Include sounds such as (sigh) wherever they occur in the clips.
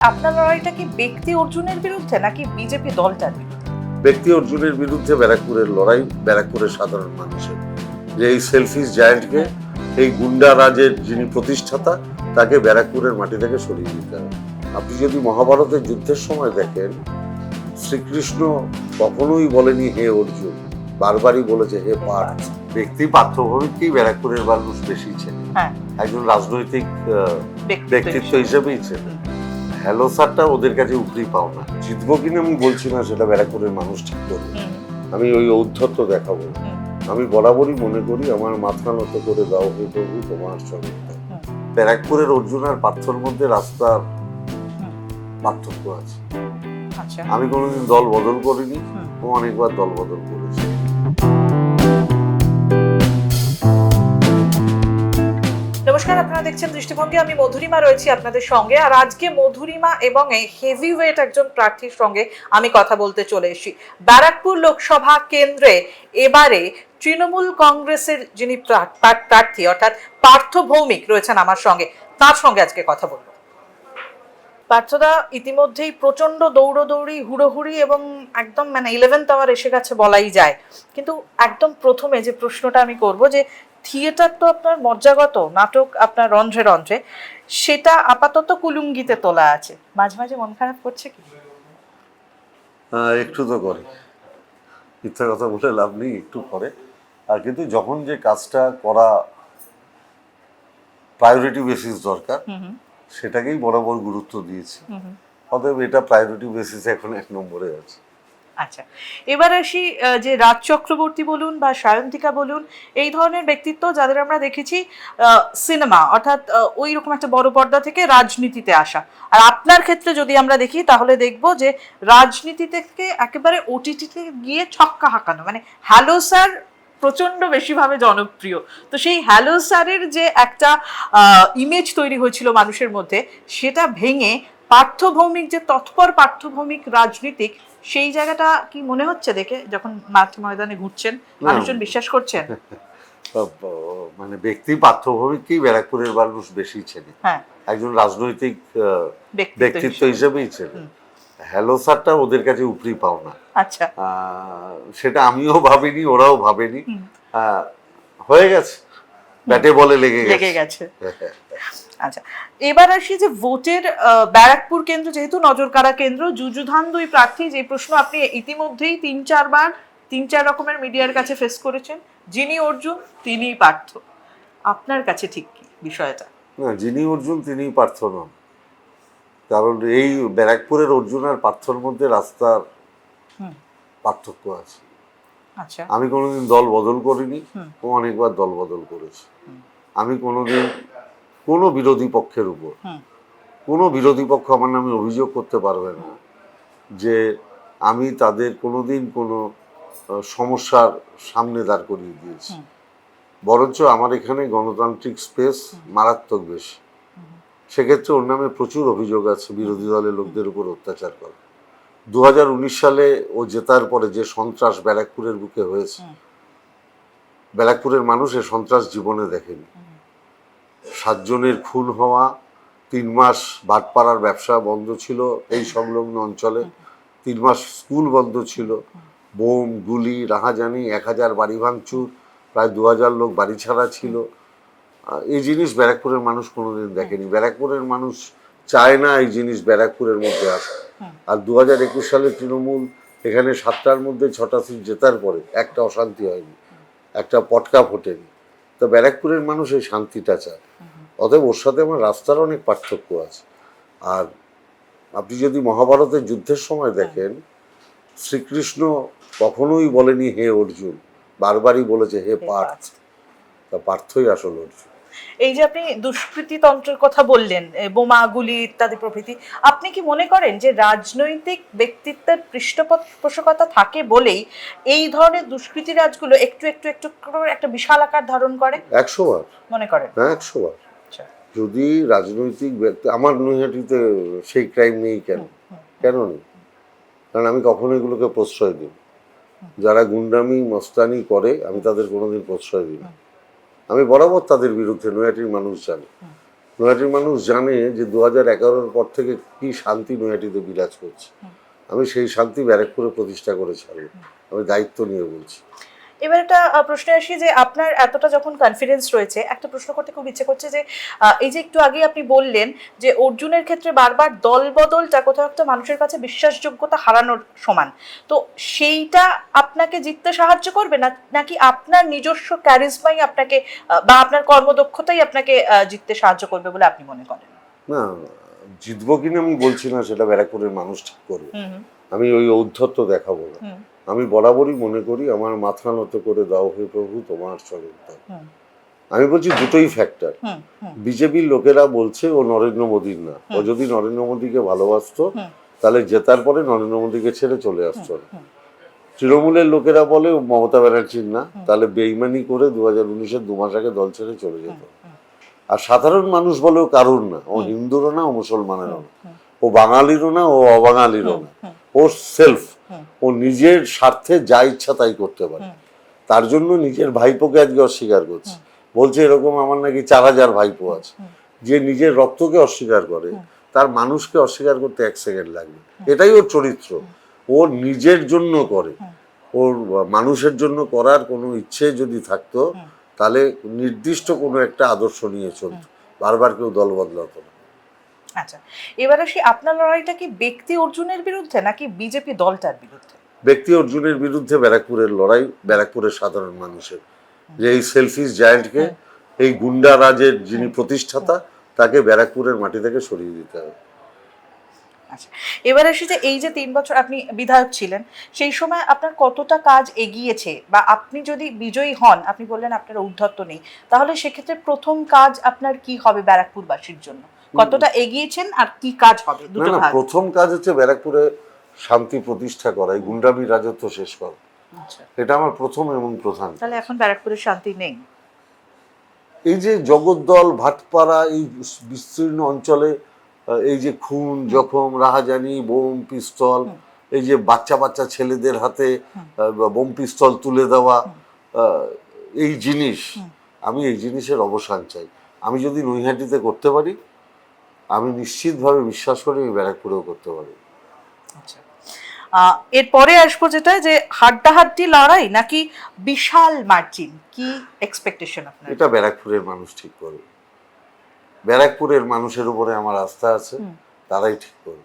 আপনার লড়াইটা কি ব্যক্তি অর্জুনের বিরুদ্ধে নাকি বিজেপি দলটার ব্যক্তি অর্জুনের বিরুদ্ধে ব্যারাকপুরের লড়াই ব্যারাকপুরের সাধারণ মানুষের। যে এই সেলফিস জায়ান্টকে এই গুন্ডা রাজের যিনি প্রতিষ্ঠাতা তাকে ব্যারাকপুরের মাটি থেকে সরিয়ে দিতে হবে। আপনি যদি মহাভারতের যুদ্ধের সময় দেখেন শ্রীকৃষ্ণ কখনোই বলেনি হে অর্জুন। বারবারই বলেছে হে পার্থ ব্যক্তি পার্থভূমিককেই ব্যারাকপুরের মানুষ বেশি চেনে? হ্যাঁ। একজন রাজনৈতিক ব্যক্তিত্ব হিসেবেই চেনে। হ্যালো স্যারটা ওদের কাছে উপরি পাও না। জিতবো কিনা আমি বলছি না সেটা ব্যারাকপুরের মানুষ ঠিক করবে। আমি ওই ঔদ্ধত্য দেখাবো। আমি বরাবরই মনে করি আমার মাথা নত করে দাও হে প্রভু তোমার হুম। ব্যারাকপুরের অর্জুন আর পার্থর মধ্যে রাস্তার পার্থক্য আছে। আচ্ছা। আমি কোনোদিন দল বদল করিনি। ও অনেকবার দল বদল করেছি। নমস্কার, আপনারা দেখছেন দৃষ্টিভঙ্গি। আমি মধুরিমা রয়েছি আপনাদের সঙ্গে। আর আজকে মধুরিমা এবং হেভি ওয়েট একজন প্রার্থীর সঙ্গে আমি কথা বলতে চলে এসেছি। ব্যারাকপুর লোকসভা কেন্দ্রে এবারে তৃণমূল কংগ্রেসের যিনি প্রা- প্রা- প্রার্থী, অর্থাৎ পার্থ ভৌমিক রয়েছেন আমার সঙ্গে। তার সঙ্গে আজকে কথা বলব। পার্থদা ইতিমধ্যেই প্রচণ্ড দৌড়দৌড়ি হুড়োহুড়ি এবং একদম মানে ইলেভেন্থ আওয়ার এসে গেছে বলাই যায়। কিন্তু একদম প্রথমে যে প্রশ্নটা আমি করব যে থিয়েটার তো আপনার মজ্জাগত নাটক আপনার রন্ধ্রে রন্ধ্রে সেটা আপাতত কুলুঙ্গিতে তোলা আছে। মাঝে মাঝে মন খারাপ করছে কি? একটু তো করে। মিথ্যা কথা বলে লাভ নেই একটু করে। আর কিন্তু যখন যে কাজটা করা প্রায়োরিটি বেসিস দরকার হুম হুম, সেটাকেই বরাবর গুরুত্ব দিয়েছি। অতএব এটা প্রায়োরিটি বেসিসে এখন এক নম্বরে আছে। আচ্ছা এবার আসি যে রাজ চক্রবর্তী বলুন বা সায়ন্তিকা বলুন এই ধরনের ব্যক্তিত্ব যাদের আমরা দেখেছি সিনেমা অর্থাৎ ওই রকম একটা বড় পর্দা থেকে রাজনীতিতে আসা। আর আপনার ক্ষেত্রে যদি আমরা দেখি তাহলে দেখব যে রাজনীতি থেকে একেবারে ওটিটিতে গিয়ে ছক্কা হাঁকানো মানে হ্যালো স্যার প্রচণ্ড বেশিভাবে জনপ্রিয়। তো সেই হ্যালো স্যারের যে একটা ইমেজ তৈরি হয়েছিল মানুষের মধ্যে সেটা ভেঙে পার্থভৌমিক যে তৎপর পার্থভৌমিক রাজনীতিক সেই জায়গাটা কি মনে হচ্ছে দেখে যখন মাঠ ময়দানে ঘুরছেন? মানুষজন বিশ্বাস করছেন? (laughs) মানে ব্যক্তি পার্থভূমিককেই ব্যারাকপুরের মানুষ বেশি চেনে? হ্যাঁ। একজন রাজনৈতিক ব্যক্তিত্ব হিসেবেই চেনে। হ্যালো স্যারটা ওদের কাছে উপরি পাও না। আচ্ছা। সেটা আমিও ভাবিনি ওরাও ভাবেনি। হয়ে গেছে। ব্যাটে বলে লেগে লেগে গেছে। গেছে আচ্ছা এবার আসি যে ভোটের ব্যারাকপুর কেন্দ্র যেহেতু নজরকাড়া কেন্দ্র যুযুধান দুই প্রার্থী যে প্রশ্ন আপনি ইতিমধ্যেই তিন চারবার তিন চার রকমের মিডিয়ার কাছে ফেস করেছেন যিনি অর্জুন তিনি পার্থ। আপনার কাছে ঠিক কি বিষয়টা? না যিনি অর্জুন তিনি পার্থ নন। কারণ এই ব্যারাকপুরের অর্জুন আর পার্থর মধ্যে রাস্তার পার্থক্য আছে। আচ্ছা। আমি কোনোদিন দল বদল করিনি ও অনেকবার দল বদল করেছে। আমি কোনোদিন কোনো বিরোধী পক্ষের উপর কোনো বিরোধী পক্ষ আমার নামে অভিযোগ করতে পারবে না যে আমি তাদের কোনোদিন কোনো সমস্যার সামনে দাঁড় করিয়ে দিয়েছি। বরঞ্চ আমার এখানে গণতান্ত্রিক স্পেস মারাত্মক বেশি। সেক্ষেত্রে ওর নামে প্রচুর অভিযোগ আছে বিরোধী দলের লোকদের উপর অত্যাচার করে। দু হাজার উনিশ সালে ও জেতার পরে যে সন্ত্রাস ব্যারাকপুরের বুকে হয়েছে ব্যারাকপুরের মানুষ এ সন্ত্রাস জীবনে দেখেনি। সাতজনের খুন হওয়া তিন মাস বাটপাড়ার ব্যবসা বন্ধ ছিল এই সংলগ্ন অঞ্চলে তিন মাস স্কুল বন্ধ ছিল। বোম গুলি রাহাজানি এক হাজার বাড়ি ভাঙচুর প্রায় দু হাজার লোক বাড়ি ছাড়া ছিল। এই জিনিস ব্যারাকপুরের মানুষ কোনোদিন দেখেনি। ব্যারাকপুরের মানুষ চায় না এই জিনিস ব্যারাকপুরের মধ্যে আসে। আর দু হাজার একুশ সালে তৃণমূল এখানে সাতটার মধ্যে ছটা সিট জেতার পরে একটা অশান্তি হয়নি, একটা পটকা ফোটেনি। তো ব্যারাকপুরের মানুষ এই শান্তিটা চায়। অতএব ওর সাথে আমার রাস্তার অনেক পার্থক্য আছে। আর আপনি যদি মহাভারতের যুদ্ধের সময় দেখেন, শ্রীকৃষ্ণ কখনোই বলেনি, হে অর্জুন বারবারই বলেছে, হে পার্থ তা পার্থই আসল অর্জুন। এই যে আপনি দুষ্কৃতি তন্ত্রের কথা বললেন এ, বোমা গুলি ইত্যাদি প্রভৃতি আপনি কি মনে করেন যে রাজনৈতিক ব্যক্তিত্বের পৃষ্ঠপোষকতা থাকে বলেই এই ধরনের দুষ্কৃতি রাজগুলো একটু একটু একটু করে একটা বিশাল আকার ধারণ করে? একশো বার। মনে করেন? হ্যাঁ একশো বার। আচ্ছা। যদি রাজনৈতিক ব্যক্তি আমার নৈহাটিতে সেই ক্রাইম নেই কেন? কেন নেই? কারণ আমি কখনো এগুলোকে প্রশ্রয় দিই যারা গুন্ডামি মস্তানি করে আমি তাদের কোনোদিন প্রশ্রয় দিই না। আমি বরাবর তাদের বিরুদ্ধে নৈহাটির মানুষ জানে। নৈহাটির মানুষ জানে যে দু হাজার পর থেকে কি শান্তি নৈহাটিতে বিরাজ করছে। আমি সেই শান্তি ব্যারাকপুরে প্রতিষ্ঠা করে ছাড়ব আমি দায়িত্ব নিয়ে বলছি। এবার একটা প্রশ্নে আসি যে আপনার এতটা যখন কনফিডেন্স রয়েছে একটা প্রশ্ন করতে খুব ইচ্ছে করছে যে এই যে একটু আগে আপনি বললেন যে অর্জুনের ক্ষেত্রে বারবার দল বদলটা কোথাও একটা মানুষের কাছে বিশ্বাসযোগ্যতা হারানোর সমান। তো সেইটা আপনাকে জিততে সাহায্য করবে না নাকি আপনার নিজস্ব ক্যারিজমাই আপনাকে বা আপনার কর্মদক্ষতাই আপনাকে জিততে সাহায্য করবে বলে আপনি মনে করেন? না জিতবো কিনা আমি বলছি না সেটা ব্যারাকপুরের মানুষ ঠিক করবে। আমি ওই ঔদ্ধত্য দেখাবো না। আমি বরাবরই মনে করি আমার মাথা নত করে দাও হে প্রভু তোমার চরণ আমি বলছি দুটোই ফ্যাক্টর বিজেপির লোকেরা বলছে ও নরেন্দ্র মোদীর না। ও যদি নরেন্দ্র মোদীকে ভালোবাসতো। তাহলে জেতার পরে নরেন্দ্র মোদীকে ছেড়ে চলে আসতো। না। তৃণমূলের লোকেরা বলে মমতা ব্যানার্জির না তাহলে বেইমানি করে দু হাজার উনিশের দু মাস আগে দল ছেড়ে চলে যেত। আর সাধারণ মানুষ বলে ও কারুর না ও হিন্দুরও না ও মুসলমানেরও না। ও বাঙালিরও না ও অবাঙালিরও না। ও সেলফ। ও নিজের স্বার্থে যা ইচ্ছা তাই করতে পারে। তার জন্য নিজের ভাইপোকে আজকে অস্বীকার করছে। বলছে এরকম আমার নাকি চার হাজার ভাইপো আছে। যে নিজের রক্তকে অস্বীকার করে তার মানুষকে অস্বীকার করতে এক সেকেন্ড লাগবে। এটাই ওর চরিত্র। ও নিজের জন্য করে। ওর মানুষের জন্য করার কোনো ইচ্ছে যদি থাকতো তাহলে নির্দিষ্ট কোনো একটা আদর্শ নিয়ে চলতো। বারবার কেউ দল বদলাতো না। আচ্ছা এবার আসি আপনার লড়াইটা কি ব্যক্তি অর্জুনের বিরুদ্ধে নাকি বিজেপি দলটার বিরুদ্ধে? ব্যক্তি অর্জুনের বিরুদ্ধে ব্যারাকপুরের লড়াই ব্যারাকপুরের সাধারণ মানুষের। যে এই সেলফিস জায়ান্টকে এই গুন্ডা রাজের যিনি প্রতিষ্ঠাতা তাকে ব্যারাকপুরের মাটি থেকে সরিয়ে দিতে হবে। আচ্ছা এবার আসি যে এই যে তিন বছর আপনি বিধায়ক ছিলেন সেই সময় আপনার কতটা কাজ এগিয়েছে? বা আপনি যদি বিজয়ী হন আপনি বললেন আপনার ঔদ্ধত্য নেই তাহলে সেক্ষেত্রে প্রথম কাজ আপনার কি হবে ব্যারাকপুরবাসীর জন্য? কতটা এগিয়েছেন আর কি কাজ হবে? দুটো ভাগ। প্রথম কাজ হচ্ছে ব্যারাকপুরে শান্তি প্রতিষ্ঠা করা এই গুন্ডামি রাজত্ব শেষ করা। আচ্ছা। এটা আমার প্রথম এবং প্রধান তাহলে এখন ব্যারাকপুরে শান্তি নেই। এই যে জগদ্দল ভাটপাড়া এই বিস্তীর্ণ অঞ্চলে এই যে খুন জখম রাহাজানি বোম পিস্তল এই যে বাচ্চা বাচ্চা ছেলেদের হাতে বোম পিস্তল তুলে দেওয়া এই জিনিস আমি এই জিনিসের অবসান চাই। আমি যদি নৈহাটিতে করতে পারি আমি নিশ্চিতভাবে বিশ্বাস করি আমি ব্যারাকপুরেও করতে পারি আচ্ছা। এরপরে আসব যেটা যে হাড্ডাহাড্ডি লড়াই নাকি বিশাল মার্জিন? কি এক্সপেকটেশন আপনার? এটা ব্যারাকপুরের মানুষ ঠিক করবে। ব্যারাকপুরের মানুষের উপরে আমার আস্থা আছে তারাই ঠিক করবে।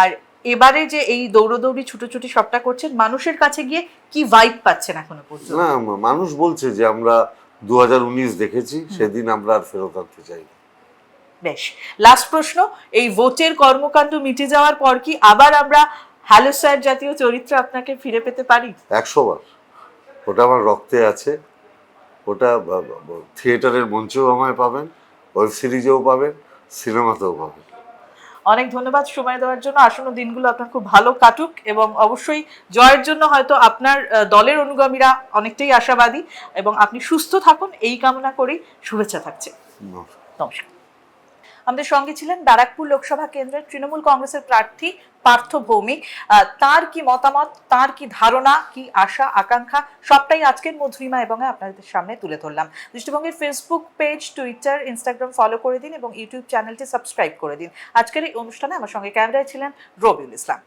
আর এবারে যে এই দৌড়দৌড়ি ছুটোছুটি সবটা করছেন মানুষের কাছে গিয়ে কি ভাইব পাচ্ছেন এখনও পর্যন্ত? না মানুষ বলছে যে আমরা দু হাজার উনিশ দেখেছি সেদিন আমরা আর ফেরত আনতে চাই না। বেশ। লাস্ট প্রশ্ন এই ভোটের কর্মকাণ্ড মিটে যাওয়ার পর কি আবার আমরা হ্যালো স্যার জাতীয় চরিত্র আপনাকে ফিরে পেতে পারি? একশো বার। ওটা আমার রক্তে আছে। ওটা থিয়েটারের মঞ্চেও আমায় পাবেন ওয়েব সিরিজেও পাবেন সিনেমাতেও পাবেন। অনেক ধন্যবাদ সময় দেওয়ার জন্য। আসন্ন দিনগুলো আপনার খুব ভালো কাটুক এবং অবশ্যই জয়ের জন্য হয়তো আপনার দলের অনুগামীরা অনেকটাই আশাবাদী এবং আপনি সুস্থ থাকুন। এই কামনা করেই শুভেচ্ছা থাকছে। নমস্কার। আমাদের সঙ্গে ছিলেন ব্যারাকপুর লোকসভা কেন্দ্রের তৃণমূল কংগ্রেসের প্রার্থী পার্থ ভৌমিক। তার কি মতামত, তার কি ধারণা, কি আশা, আকাঙ্ক্ষা, সবটাই আজকের মধুরিমা এবং আপনাদের সামনে তুলে ধরলাম। দৃষ্টিভঙ্গির Facebook page Twitter Instagram follow করে দিন এবং ইউটিউব চ্যানেলটি সাবস্ক্রাইব করে দিন। আজকের এই অনুষ্ঠানে আমার সঙ্গে ক্যামেরায় ছিলেন রবিউল ইসলাম।